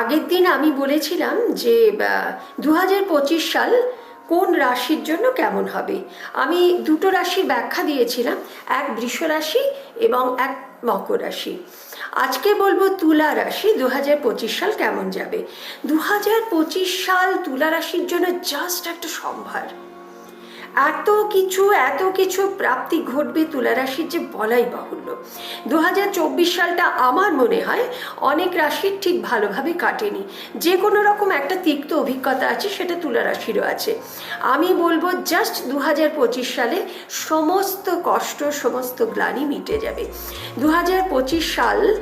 আগের দিন আমি বলেছিলাম যে দু হাজার পঁচিশ সাল কোন রাশির জন্য কেমন হবে। আমি দুটো রাশির ব্যাখ্যা দিয়েছিলাম, এক বৃষ রাশি এবং এক মকর রাশি। আজকে বলব তুলা রাশি দু হাজার পঁচিশ সাল কেমন যাবে। দু হাজার পঁচিশ সাল তুলা রাশির জন্য জাস্ট একটা সম্ভার। এত কিছু এত কিছু প্রাপ্তি ঘটবে তুলারাশির যে বলাই বাহুল্য। দু হাজার চব্বিশ সালটা আমার মনে হয় অনেক রাশির ঠিক ভালোভাবে কাটেনি। যে কোনো রকম একটা তিক্ত অভিজ্ঞতা আছে, সেটা তুলারাশিরও আছে। আমি বলব জাস্ট দু হাজার পঁচিশ সালে সমস্ত কষ্ট, সমস্ত গ্লানি মিটে যাবে। দু হাজার পঁচিশ সাল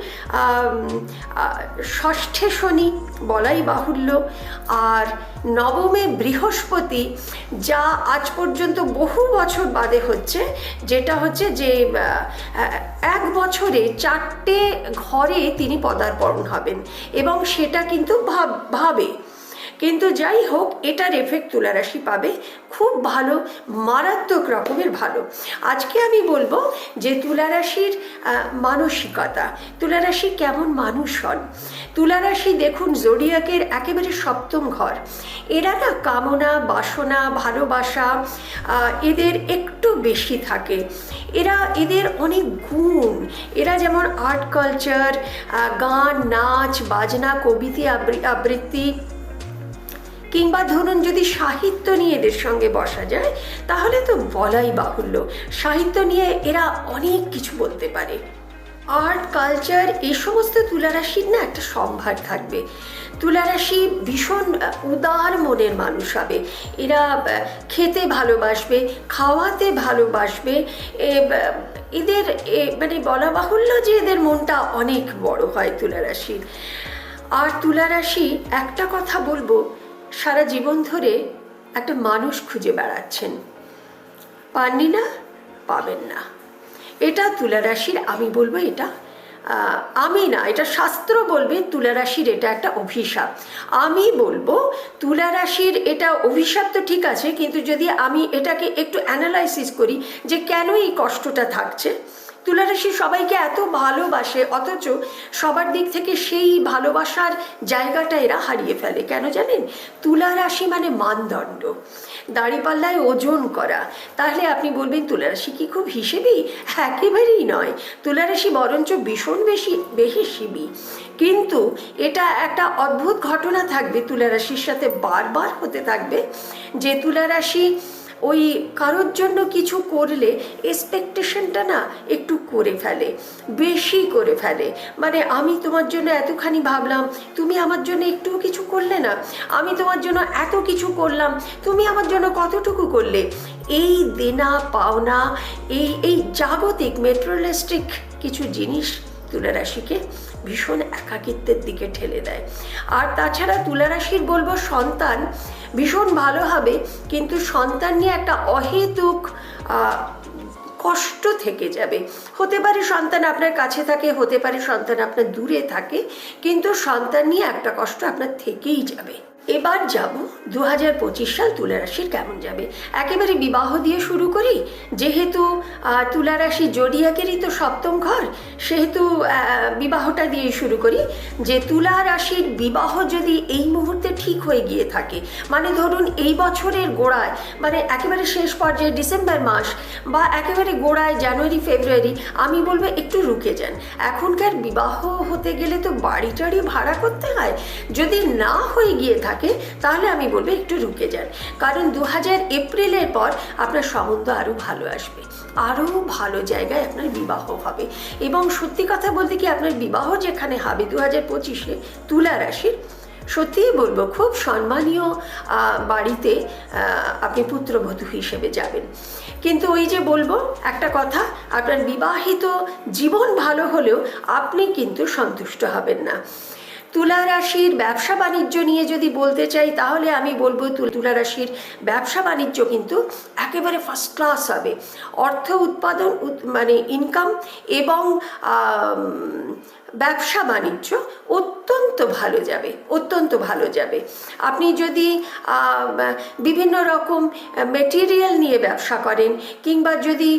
ষষ্ঠে শনি বলাই বাহুল্য। আর নবমে বৃহস্পতি, যা আজ পর্যন্ত বহু বছর বাদে হচ্ছে, যেটা হচ্ছে যে এক বছরে চারটে ঘরে তিনি পদার্পণ হবেন এবং সেটা কিন্তু ভাব, ভাবে। কিন্তু যাই হোক, এটার এফেক্ট তুলারাশি পাবে খুব ভালো, মারাত্মক রকমের ভালো। আজকে আমি বলব যে তুলারাশির মানসিকতা, তুলারাশি কেমন মানুষ হন? তুলারাশি দেখুন, জোডিয়াকের একেবারে সপ্তম ঘর। এরা না কামনা, বাসনা, ভালোবাসা এদের একটু বেশি থাকে। এরা, এদের অনেক গুণ। এরা যেমন আর্ট কালচার গান, নাচ, বাজনা, কবিতা, আবৃ- আবৃত্তি কিংবা ধরুন যদি সাহিত্য নিয়ে এদের সঙ্গে বসা যায়, তাহলে তো বলাই বাহুল্য। সাহিত্য নিয়ে এরা অনেক কিছু বলতে পারে। আর্ট, কালচার, এই সমস্ত তুলারাশির না একটা সম্ভার থাকবে। তুলারাশি ভীষণ উদার মনের মানুষ হবে। এরা খেতে ভালোবাসবে, খাওয়াতে ভালোবাসবে এদের মানে বলা বাহুল্য যে এদের মনটা অনেক বড় হয় তুলারাশির। আর তুলারাশি একটা কথা বলব সারা জীবন ধরে একটা মানুষ খুঁজে বেড়াচ্ছেন। পাননি না? পাবেন না। এটা তুলারাশির, আমি বলব এটা আমি না, এটা শাস্ত্র বলবে তুলারাশির এটা একটা অভিশাপ। আমি বলব তুলারাশির এটা অভিশাপ তো ঠিক আছে, কিন্তু যদি আমি এটাকে একটু অ্যানালাইসিস করি যে কেন এই কষ্টটা থাকছে তুলারাশি সবাইকে এত ভালোবাসে, অথচ সবার দিক থেকে সেই ভালোবাসার জায়গাটা এরা হারিয়ে ফেলে। কেন জানেন? তুলা রাশি মানে মানদণ্ড। দাড়িপাল্লায় ওজন করা। তাহলে আপনি বলবেন, তুলারাশি কি খুব হিসেবেই একেবারেই নয়। তুলারাশি বরঞ্চ ভীষণ বেশি বেহিসিবি কিন্তু এটা একটা অদ্ভুত ঘটনা থাকবে তুলারাশির সাথে বারবার হতে থাকবে, যে তুলারাশি ওই কারোর জন্য কিছু করলে এক্সপেকটেশনটা না একটু করে ফেলে, বেশি করে ফেলে। মানে আমি তোমার জন্য এতখানি ভাবলাম, তুমি আমার জন্য একটুও কিছু করলে না, আমি তোমার জন্য এত কিছু করলাম, তুমি আমার জন্য কতটুকু করলে? এই দেনা পাওনা এই এই জাগতিক মেট্রোলিস্টিক কিছু জিনিস তুলারাশিকে ভীষণ একাকিত্বের দিকে ঠেলে দেয়। আর তাছাড়া তুলারাশির বলব সন্তান ভীষণ ভালো হবে, কিন্তু সন্তান নিয়ে একটা অহেতুক কষ্ট থেকে যাবে। হতে পারে সন্তান আপনার কাছে থাকে, হতে পারে সন্তান আপনার দূরে থাকে, কিন্তু সন্তান নিয়ে একটা কষ্ট আপনার থেকেই যাবে। এবার যাব দু হাজার পঁচিশ সাল তুলা রাশির কেমন যাবে? একেবারে বিবাহ দিয়ে শুরু করি? যেহেতু তুলা রাশি জডিয়াকেরই তো সপ্তম ঘর, সেহেতু বিবাহটা দিয়ে শুরু করি। যে তুলা রাশির বিবাহ যদি এই মুহূর্তে ঠিক হয়ে গিয়ে থাকে মানে ধরুন এই বছরের গোড়ায় মানে একেবারে শেষ পর্যায়ে ডিসেম্বর মাস বা একেবারে গোড়ায় জানুয়ারি, ফেব্রুয়ারি, আমি বলব একটু রুকে যান। এখনকার বিবাহ হতে গেলে তো বাড়ি টাড়ি ভাড়া করতে হয়। যদি না হয়ে গিয়ে থাকে তাহলে আমি বলব একটু রুকে যান। কারণ দু হাজার এপ্রিলের পর আপনার সম্বন্ধ আরও ভালো আসবে। আরও ভালো জায়গায় আপনার বিবাহ হবে। এবং সত্যি কথা বলতে কি আপনার বিবাহ যেখানে হবে দু হাজার পঁচিশে তুলা রাশির, সত্যিই বলব খুব সম্মানীয় বাড়িতে আপনি পুত্রবধূ হিসেবে যাবেন। কিন্তু ওই যে বলব একটা কথা, আপনার বিবাহিত জীবন ভালো হলেও আপনি কিন্তু সন্তুষ্ট হবেন না। তুলা রাশির ব্যবসা বাণিজ্য নিয়ে যদি বলতে চাই, তাহলে আমি বলব তুলা রাশির ব্যবসা বাণিজ্য কিন্তু একেবারে ফার্স্ট ক্লাস হবে। অর্থ উৎপাদন, উৎ- মানে ইনকাম এবং ব্যবসা বাণিজ্য অত্যন্ত ভালো যাবে, অত্যন্ত ভালো যাবে। আপনি যদি বিভিন্ন রকম মেটেরিয়াল নিয়ে ব্যবসা করেন কিংবা যদি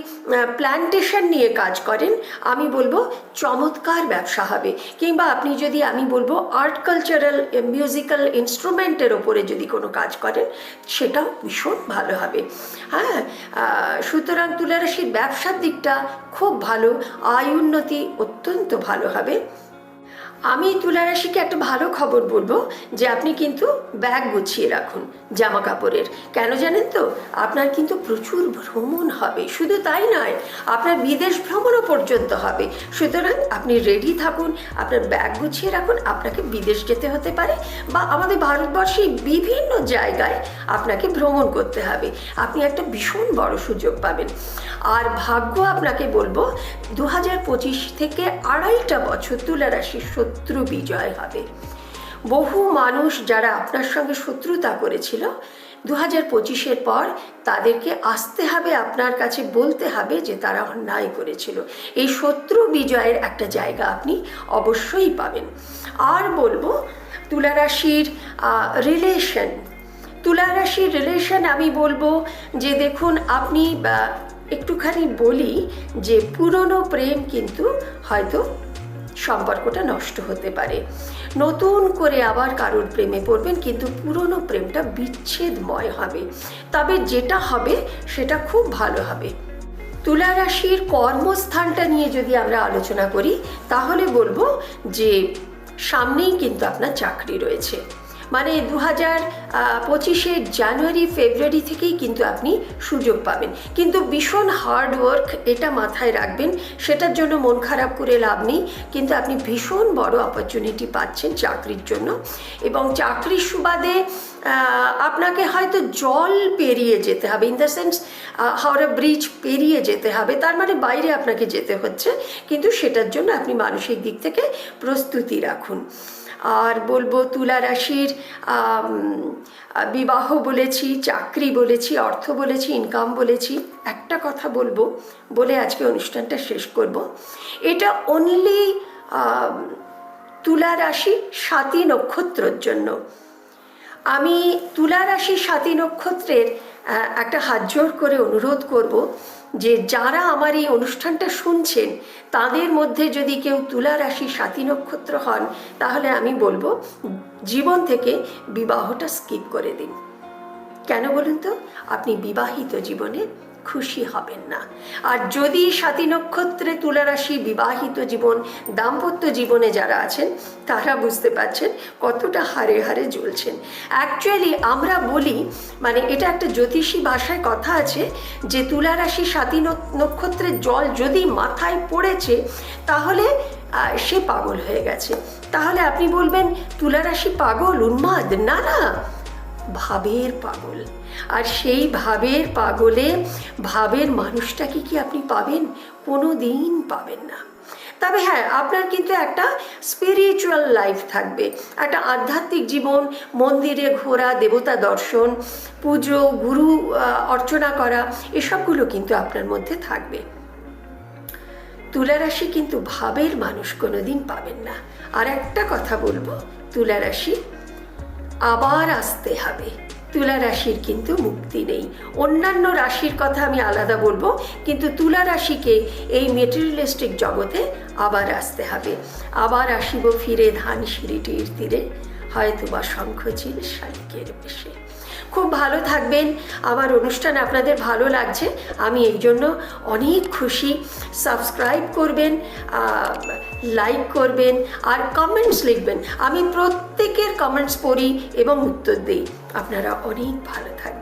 প্ল্যান্টেশন নিয়ে কাজ করেন, আমি বলব চমৎকার ব্যবসা হবে। কিংবা আপনি যদি, আমি বলব আর্ট কালচারাল মিউজিক্যাল ইনস্ট্রুমেন্টের ওপরে যদি কোনো কাজ করেন, সেটাও ভীষণ ভালো হবে। হ্যাঁ সুতরাং তুলারাশির ব্যবসার দিকটা খুব ভালো আয় উন্নতি অত্যন্ত ভালো হবে। আমি তুলারাশিকে একটা ভালো খবর বলব যে আপনি কিন্তু ব্যাগ গুছিয়ে রাখুন জামা কাপড়ের কেন জানেন তো? আপনার কিন্তু প্রচুর ভ্রমণ হবে। শুধু তাই নয়, আপনার বিদেশ ভ্রমণও পর্যন্ত হবে। সুতরাং আপনি রেডি থাকুন, আপনার ব্যাগ গুছিয়ে রাখুন, আপনাকে বিদেশ যেতে হতে পারে বা আমাদের ভারতবর্ষে বিভিন্ন জায়গায় আপনাকে ভ্রমণ করতে হবে। আপনি একটা ভীষণ বড় সুযোগ পাবেন। আর ভাগ্য আপনাকে বলব দু হাজার পঁচিশ থেকে আড়াইটা বছর তুলা রাশির শত্রু বিজয় হবে। বহু মানুষ যারা আপনার সঙ্গে শত্রুতা করেছিল দু হাজার পঁচিশের পর তাদেরকে আসতে হবে, আপনার কাছে বলতে হবে যে তারা অন্যায় করেছিল। এই শত্রু বিজয়ের একটা জায়গা আপনি অবশ্যই পাবেন। আর বলব তুলা রাশির রিলেশন তুলা রাশির রিলেশন আমি বলব যে দেখুন, আপনি একটুখানি বলি যে পুরনো প্রেম কিন্তু হয়তো সম্পর্কটা নষ্ট হতে পারে। নতুন করে আবার কারোর প্রেমে পড়বেন, কিন্তু পুরনো প্রেমটা বিচ্ছেদময় হবে। তবে যেটা হবে, সেটা খুব ভালো হবে। তুলা রাশির কর্মস্থানটা নিয়ে যদি আমরা আলোচনা করি, তাহলে বলব যে সামনেই কিন্তু আপনার চাকরি রয়েছে। মানে দু হাজার পঁচিশে জানুয়ারি, ফেব্রুয়ারি থেকেই কিন্তু আপনি সুযোগ পাবেন। কিন্তু ভীষণ হার্ড ওয়ার্ক এটা মাথায় রাখবেন, সেটার জন্য মন খারাপ করে লাভ নেই, কিন্তু আপনি ভীষণ বড় অপরচুনিটি পাচ্ছেন চাকরির জন্য। এবং চাকরির সুবাদে আপনাকে হয়তো জল পেরিয়ে যেতে হবে in the sense Howrah bridge পেরিয়ে যেতে হবে, তার মানে বাইরে আপনাকে যেতে হচ্ছে, কিন্তু সেটার জন্য আপনি মানসিক দিক থেকে প্রস্তুতি রাখুন। আর বলব তুলা রাশির বিবাহ বলেছি, চাকরি বলেছি, অর্থ বলেছি ইনকাম বলেছি, একটা কথা বলব, বলে আজকে অনুষ্ঠানটা শেষ করব। এটা অনলি তুলা রাশি সাতী নক্ষত্রর জন্য। আমি তুলা রাশি সাতী নক্ষত্রের একটা হাত জোর করে অনুরোধ করব যে যারা আমার এই অনুষ্ঠানটা শুনছেন, তাদের মধ্যে যদি কেউ তুলা রাশি সাতী নক্ষত্র হন, তাহলে আমি বলব, জীবন থেকে বিবাহটা স্কিপ করে দিন। কেন বলুন তো? আপনি বিবাহিত জীবনে খুশি হবেন না। আর যদি সাতী নক্ষত্রে তুলা রাশি বিবাহিত জীবন, দাম্পত্য জীবনে যারা আছেন, তারা বুঝতে পারছেন কতটা হারে হারে জ্বলছেন। অ্যাকচুয়ালি আমরা বলি মানে এটা একটা জ্যোতিষী ভাষায় কথা আছে যে তুলারাশি, সাতী নক্ষত্রের জল যদি মাথায় পড়েছে, তাহলে সে পাগল হয়ে গেছে। তাহলে আপনি বলবেন, তুলারাশি পাগল, উন্মাদ, না না। ভাবের পাগল। আর সেই ভাবের পাগলে ভাবের মানুষটাকে কি আপনি পাবেন? কোনো দিন পাবেন না। তবে হ্যাঁ আপনার কিন্তু একটা স্পিরিচুয়াল লাইফ থাকবে। একটা আধ্যাত্মিক জীবন, মন্দিরে ঘোরা, দেবতা দর্শন, পুজো, গুরু অর্চনা করা, এসবগুলো কিন্তু আপনার মধ্যে থাকবে। তুলা রাশি কিন্তু ভাবের মানুষ কোনোদিন পাবেন না। আর একটা কথা বলব তুলা রাশি আবার আসতে হবে। তুলা রাশির কিন্তু মুক্তি নেই। অন্যান্য রাশির কথা আমি আলাদা বলব, কিন্তু তুলা রাশিকে এই মেটেরিয়ালিস্টিক জগতে আবার আসতে হবে। আবার আসিব ফিরে ধান সিঁড়িটির তীরে। হয়তো বা শঙ্খ চিন শালিকের বেশে। খুব ভালো থাকবেন। আমার অনুষ্ঠান আপনাদের ভালো লাগছে। আমি এই জন্য অনেক খুশি। সাবস্ক্রাইব করবেন লাইক করবেন আর কমেন্টস লিখবেন। আমি প্রত্যেকের কমেন্টস পড়ি এবং উত্তর দিই। আপনারা অনেক ভালো থাকবেন।